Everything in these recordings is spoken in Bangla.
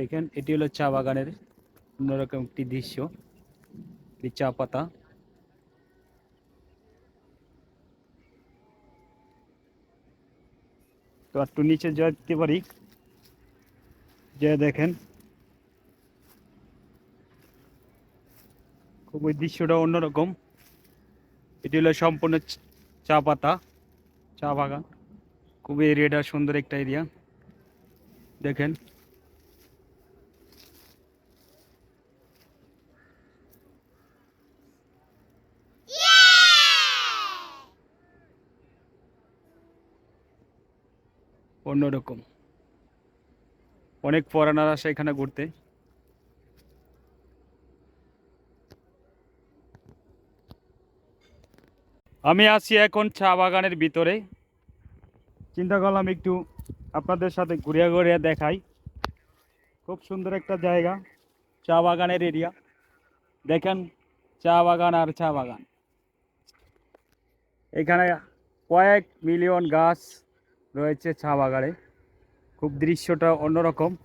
দেখেন, এটি হলো চা বাগানের অন্যরকম একটি দৃশ্য চা পাতা। তো একটু নিচে যেতে পারি, যে দেখেন, খুব ওই দৃশ্যটা অন্যরকম। এটি হলো সম্পূর্ণ চা পাতা, চা বাগান। খুবই এরিয়াটা সুন্দর একটা এরিয়া। দেখেন অন্যরকম। অনেক ফরেনার আসে এখানে ঘুরতে। আমি আছি এখন চা বাগানের ভিতরে। চিন্তা করলাম একটু আপনাদের সাথে ঘুরিয়া ঘুরিয়া দেখাই। খুব সুন্দর একটা জায়গা, চা বাগানের এরিয়া দেখেন, চা বাগান আর চা বাগান। এখানে কয়েক মিলিয়ন গাছ রয়েছে চা বাগানে। খুব দৃশ্যটা অন্যরকম।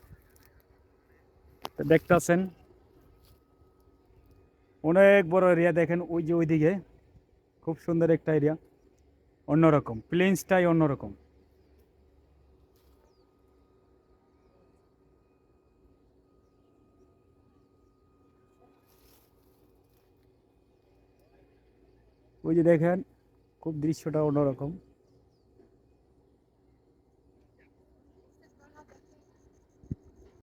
দেখতেছেন, অনেক বড় এরিয়া দেখেন, ওই যে ওইদিকে। খুব সুন্দর একটা এরিয়া অন্যরকম প্লেন্সটাই অন্যরকম। ওই যে দেখেন, খুব দৃশ্যটা অন্যরকম।